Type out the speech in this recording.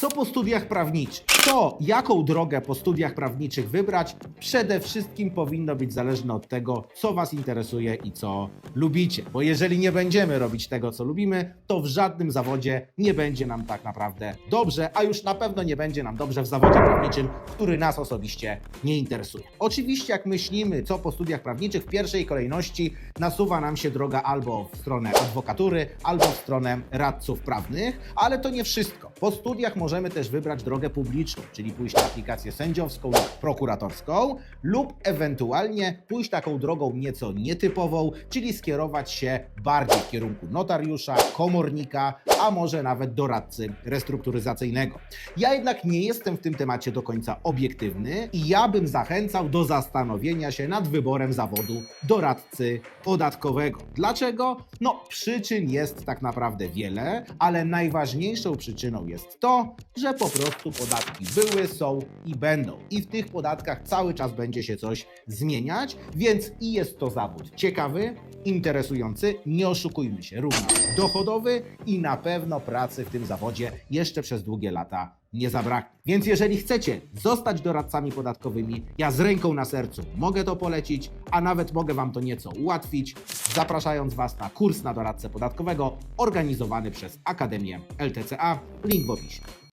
Co po studiach prawniczych? To, jaką drogę po studiach prawniczych wybrać, przede wszystkim powinno być zależne od tego, co Was interesuje i co lubicie. Bo jeżeli nie będziemy robić tego, co lubimy, to w żadnym zawodzie nie będzie nam tak naprawdę dobrze, a już na pewno nie będzie nam dobrze w zawodzie prawniczym, który nas osobiście nie interesuje. Oczywiście, jak myślimy, co po studiach prawniczych, w pierwszej kolejności nasuwa nam się droga albo w stronę adwokatury, albo w stronę radców prawnych, ale to nie wszystko. Po studiach możemy też wybrać drogę publiczną, czyli pójść na aplikację sędziowską lub prokuratorską, lub ewentualnie pójść taką drogą nieco nietypową, czyli skierować się bardziej w kierunku notariusza, komornika, a może nawet doradcy restrukturyzacyjnego. Ja jednak nie jestem w tym temacie do końca obiektywny i ja bym zachęcał do zastanowienia się nad wyborem zawodu doradcy podatkowego. Dlaczego? No, przyczyn jest tak naprawdę wiele, ale najważniejszą przyczyną jest to, że po prostu podatki były, są i będą. I w tych podatkach cały czas będzie się coś zmieniać, więc i jest to zawód ciekawy, interesujący, nie oszukujmy się, równo dochodowy i na pewno pracy w tym zawodzie jeszcze przez długie lata nie zabraknie. Więc jeżeli chcecie zostać doradcami podatkowymi, ja z ręką na sercu mogę to polecić, a nawet mogę Wam to nieco ułatwić, zapraszając Was na kurs na doradcę podatkowego organizowany przez Akademię LTCA. Link w opisie.